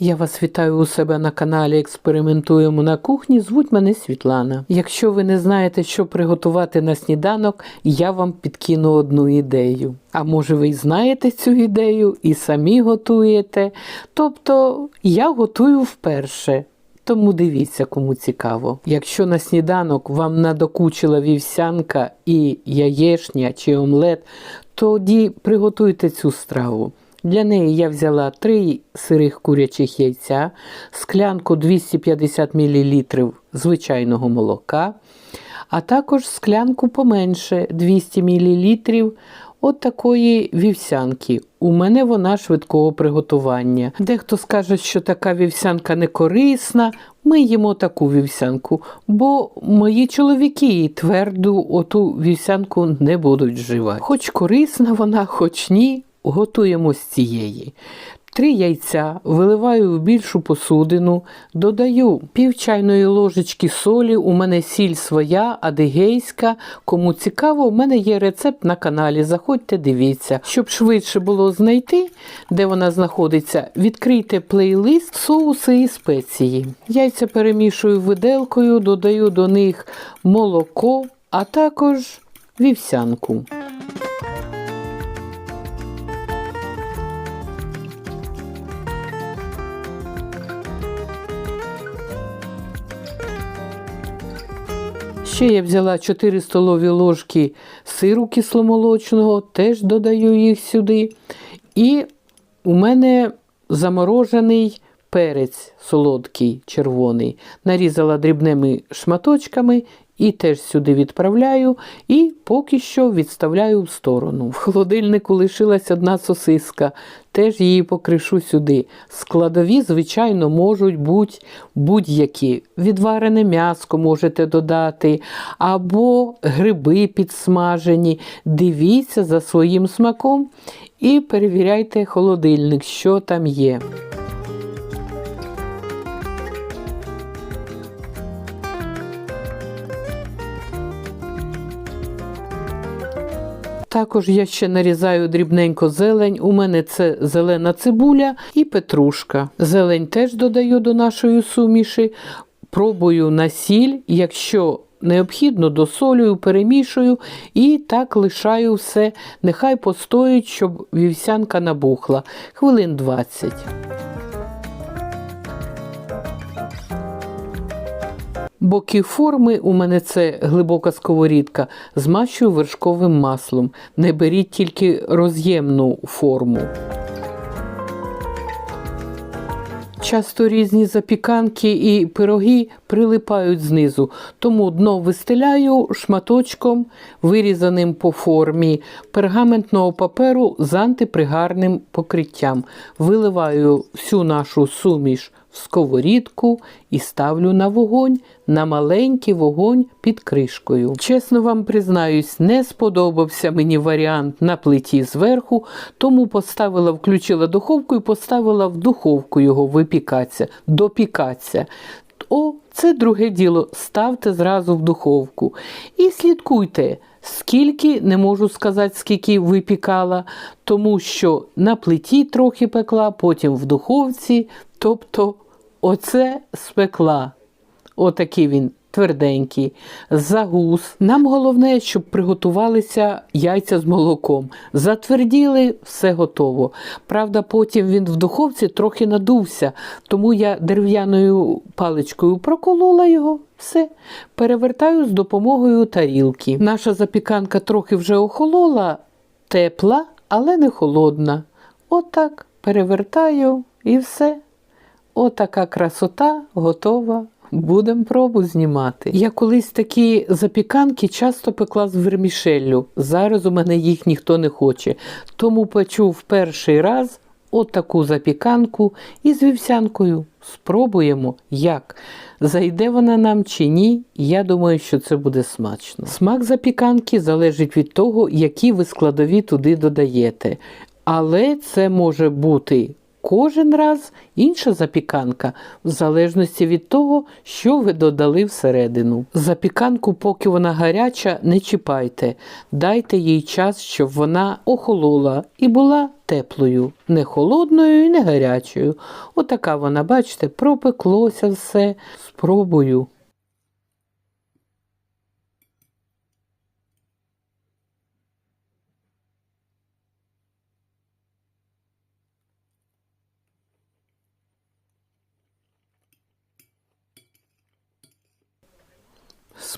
Я вас вітаю у себе на каналі Експериментуємо на кухні. Звуть мене Світлана. Якщо ви не знаєте, що приготувати на сніданок, я вам підкину одну ідею. А може ви знаєте цю ідею і самі готуєте. Тобто я готую вперше. Тому дивіться, кому цікаво. Якщо на сніданок вам надокучила вівсянка і яєшня чи омлет, тоді приготуйте цю страву. Для неї я взяла 3 сирих курячих яйця, склянку 250 мл звичайного молока, а також склянку поменше 200 мл от такої вівсянки. У мене вона швидкого приготування. Дехто скаже, що така вівсянка не корисна. Ми їмо таку вівсянку, бо мої чоловіки тверду оту вівсянку не будуть вживати. Хоч корисна вона, хоч ні, готуємо з цієї. Три яйця виливаю в більшу посудину, додаю пів чайної ложечки солі. У мене сіль своя, адигейська. Кому цікаво, у мене є рецепт на каналі. Заходьте, дивіться. Щоб швидше було знайти, де вона знаходиться, відкрийте плейлист соуси і спеції. Яйця перемішую виделкою, додаю до них молоко, а також вівсянку. Ще я взяла 4 столові ложки сиру кисломолочного, теж додаю їх сюди. І у мене заморожений перець солодкий, червоний. Нарізала дрібними шматочками і теж сюди відправляю. І поки що відставляю в сторону. В холодильнику лишилась одна сосиска, теж її покришу сюди. Складові, звичайно, можуть бути будь-які. Відварене м'яско можете додати, або гриби підсмажені. Дивіться за своїм смаком і перевіряйте холодильник, що там є. Також я ще нарізаю дрібненько зелень. У мене це зелена цибуля і петрушка. Зелень теж додаю до нашої суміші. Пробую на сіль, якщо необхідно, досолюю, перемішую і так лишаю все. Нехай постоїть, щоб вівсянка набухла. Хвилин 20. Боки форми у мене це глибока сковорідка, змащую вершковим маслом. Не беріть тільки роз'ємну форму. Часто різні запіканки і пироги прилипають знизу, тому дно вистеляю шматочком, вирізаним по формі пергаментного паперу з антипригарним покриттям. Виливаю всю нашу суміш сковорідку і ставлю на вогонь, на маленький вогонь під кришкою. Чесно вам признаюсь, не сподобався мені варіант на плиті зверху, тому поставила, включила духовку і поставила в духовку його випікатися, допікатися. О, це друге діло. Ставте зразу в духовку. І слідкуйте, скільки, не можу сказати, скільки випікала, тому що на плиті трохи пекла, потім в духовці. Тобто, оце спекла. Отакий він тверденький, загус. Нам головне, щоб приготувалися яйця з молоком. Затверділи, все готово. Правда, потім він в духовці трохи надувся, тому я дерев'яною паличкою проколола його. Все, перевертаю з допомогою тарілки. Наша запіканка трохи вже охолола, тепла, але не холодна. Отак перевертаю і все. Отака красота готова. Будемо пробу знімати. Я колись такі запіканки часто пекла з вермішеллю. Зараз у мене їх ніхто не хоче. Тому печу в перший раз отаку запіканку із вівсянкою. Спробуємо, як. Зайде вона нам чи ні, я думаю, що це буде смачно. Смак запіканки залежить від того, які ви складові туди додаєте. Але це може бути кожен раз інша запіканка, в залежності від того, що ви додали всередину. Запіканку, поки вона гаряча, не чіпайте. Дайте їй час, щоб вона охолола і була теплою, не холодною і не гарячою. Отака вона, бачите, пропеклося все. Спробую.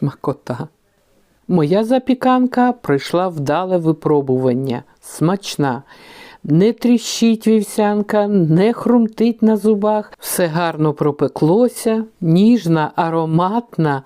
Смакота. Моя запіканка пройшла вдале випробування. Смачна. Не тріщить вівсянка, не хрумтить на зубах, все гарно пропеклося, ніжна, ароматна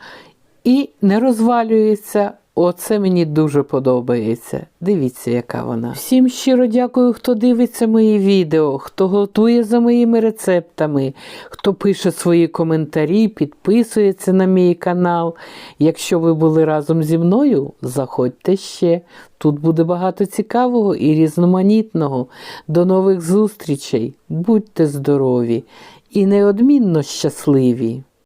і не розвалюється. Оце мені дуже подобається. Дивіться, яка вона. Всім щиро дякую, хто дивиться мої відео, хто готує за моїми рецептами, хто пише свої коментарі, підписується на мій канал. Якщо ви були разом зі мною, заходьте ще. Тут буде багато цікавого і різноманітного. До нових зустрічей. Будьте здорові і неодмінно щасливі!